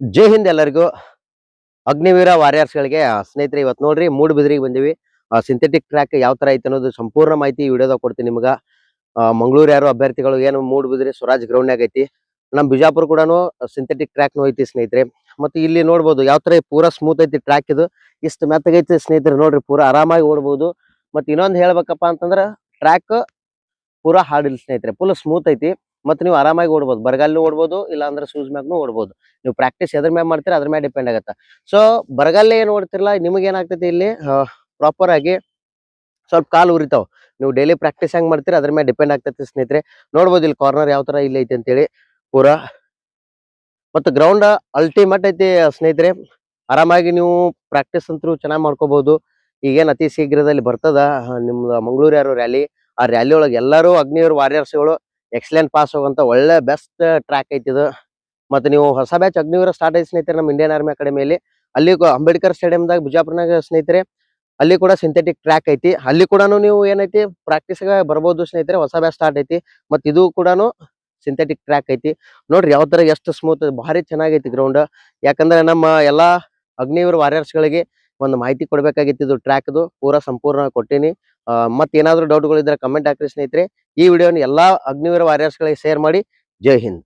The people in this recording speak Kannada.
ಜೈ ಹಿಂದ್ ಎಲ್ಲರಿಗೂ. ಅಗ್ನಿವೀರ ವಾರಿಯರ್ಸ್ಗಳಿಗೆ ಸ್ನೇಹಿತರೆ ಇವತ್ತು ನೋಡ್ರಿ ಮೂಡುಬಿದ್ರಿಗೆ ಬಂದಿವಿ. ಸಿಂಥೆಟಿಕ್ ಟ್ರ್ಯಾಕ್ ಯಾವ ತರ ಐತೆ ಅನ್ನೋದು ಸಂಪೂರ್ಣ ಮಾಹಿತಿ ವಿಡಿಯೋದಾಗ ಕೊಡ್ತೀನಿ ನಿಮ್ಗ. ಮಂಗಳೂರು ಯಾರು ಅಭ್ಯರ್ಥಿಗಳು ಏನು ಮೂಡುಬಿದ್ರಿ ಸ್ವರಾಜ್ ಗ್ರೌಂಡ್ನಾಗ ಐತಿ. ನಮ್ ಬಿಜಾಪುರ ಕೂಡ ಸಿಂಥೆಟಿಕ್ ಟ್ರ್ಯಾಕ್ ಐತಿ ಸ್ನೇಹಿತರೆ. ಮತ್ತೆ ಇಲ್ಲಿ ನೋಡ್ಬೋದು, ಯಾವ ತರ ಪೂರಾ ಸ್ಮೂತ್ ಐತಿ ಟ್ರ್ಯಾಕ್ ಇದು. ಇಷ್ಟು ಮೆತ್ತಗೈತಿ ಸ್ನೇಹಿತರೆ, ನೋಡ್ರಿ, ಪೂರಾ ಆರಾಮಾಗಿ ಓಡ್ಬೋದು. ಮತ್ತೆ ಇನ್ನೊಂದು ಹೇಳ್ಬೇಕಪ್ಪ ಅಂತಂದ್ರ ಟ್ರ್ಯಾಕ್ ಪೂರಾ ಹಾರ್ಡ್ ಇಲ್ಲ ಸ್ನೇಹಿತರೆ ಫುಲ್ ಸ್ಮೂತ್ ಐತಿ. ಮತ್ತೆ ನೀವು ಆರಾಮಾಗಿ ಓಡ್ಬೋದು. ಬರಗಾಲು ಓಡ್ಬೋದು ಇಲ್ಲ ಅಂದ್ರೆ ಶೂಸ್ ಮ್ಯಾಗ್ನು ಓಡ್ಬೋದು. ನೀವು ಪ್ರಾಕ್ಟೀಸ್ ಎದ್ರ ಮ್ಯಾಗ ಮಾಡ್ತೀರಾ, ಅದ್ರ ಮ್ಯಾಗ ಡಿಪೆಂಡ್ ಆಗುತ್ತೆ. ಸೊ ಬರಗಾಲ ಏನ್ ಓಡ್ತಿರಲ್ಲ ನಿಮಗೆ ಏನಾಗ್ತೈತಿ ಇಲ್ಲಿ? ಪ್ರಾಪರ್ ಆಗಿ ಸ್ವಲ್ಪ ಕಾಲು ಉರಿತಾವ್. ನೀವು ಡೈಲಿ ಪ್ರಾಕ್ಟೀಸ್ ಹೆಂಗ್ ಮಾಡ್ತೀರಾ, ಅದ್ರ ಮೇಲೆ ಡಿಪೆಂಡ್ ಆಗ್ತೈತಿ ಸ್ನೇಹಿತರೆ. ನೋಡ್ಬೋದು ಇಲ್ಲಿ ಕಾರ್ನರ್ ಯಾವ ತರ ಇಲ್ಲಿ ಐತಿ ಅಂತೇಳಿ. ಪೂರಾ. ಮತ್ತು ಗ್ರೌಂಡ್ ಅಲ್ಟಿಮೇಟ್ ಐತಿ ಸ್ನೇಹಿತರೆ. ಆರಾಮಾಗಿ ನೀವು ಪ್ರಾಕ್ಟೀಸ್ ಅಂತೂ ಚೆನ್ನಾಗಿ ಮಾಡ್ಕೋಬಹುದು ಈಗೇನು ಅತಿ ಶೀಘ್ರದಲ್ಲಿ ಬರ್ತದ ನಿಮ್ದು ಮಂಗಳೂರು ಯಾರು ರ್ಯಾಲಿ ಆ ರ್ಯಾಲಿ ಒಳಗೆ ಎಲ್ಲರೂ, ಅಗ್ನಿಯವರು ವಾರಿಯರ್ಸ್ಗಳು ಎಕ್ಸಲೆಂಟ್ ಪಾಸ್ ಹೋಗುವಂತ ಒಳ್ಳೆ ಬೆಸ್ಟ್ ಟ್ರ್ಯಾಕ್ ಐತಿ ಇದು. ಮತ್ತೆ ನೀವು ಹೊಸ ಬ್ಯಾಚ್ ಅಗ್ನಿವೀರ ಸ್ಟಾರ್ಟ್ ಆಯ್ತು ಸ್ನೇಹಿತರೆ ನಮ್ಮ ಇಂಡಿಯನ್ ಆರ್ಮಿ ಅಕಾಡೆಮಿಯಲ್ಲಿ ಅಲ್ಲಿ. ಅಂಬೇಡ್ಕರ್ ಸ್ಟೇಡಿಯಂದಾಗ ಬಿಜಾಪುರ್ನಾಗ ಸ್ನೇಹಿತರೆ, ಅಲ್ಲಿ ಕೂಡ ಸಿಂಥೆಟಿಕ್ ಟ್ರ್ಯಾಕ್ ಐತಿ. ಅಲ್ಲಿ ಕೂಡ ನೀವು ಏನೈತಿ ಪ್ರಾಕ್ಟೀಸ್ ಬರ್ಬೋದು ಸ್ನೇಹಿತರೆ, ಹೊಸ ಬ್ಯಾಚ್ ಸ್ಟಾರ್ಟ್ ಐತಿ. ಮತ್ ಇದು ಕೂಡ ಸಿಂಥೆಟಿಕ್ ಟ್ರ್ಯಾಕ್ ಐತಿ. ನೋಡ್ರಿ ಯಾವ ತರ ಎಷ್ಟು ಸ್ಮೂತ್ ಭಾರಿ ಚೆನ್ನಾಗೈತಿ ಗ್ರೌಂಡ್ ಯಾಕಂದ್ರೆ ನಮ್ಮ ಎಲ್ಲಾ ಅಗ್ನಿವೀರ ವಾರಿಯರ್ಸ್ ಗಳಿಗೆ ಒಂದು ಮಾಹಿತಿ ಕೊಡಬೇಕಾಗಿತ್ತು ಇದು ಟ್ರ್ಯಾಕ್ದು ಪೂರಾ ಸಂಪೂರ್ಣ ಕೊಟ್ಟಿನಿ. ಆ, ಮತ್ ಏನಾದ್ರು ಡೌಟ್ಗಳು ಇದ್ರೆ ಕಮೆಂಟ್ ಹಾಕ್ರಿ ಸ್ನೇಹಿತರೆ. ಈ ವಿಡಿಯೋನ ಎಲ್ಲಾ ಅಗ್ನಿವೀರ ವಾರಿಯರ್ಸ್ ಗಳಿಗೆ ಶೇರ್ ಮಾಡಿ. ಜೈ ಹಿಂದ್.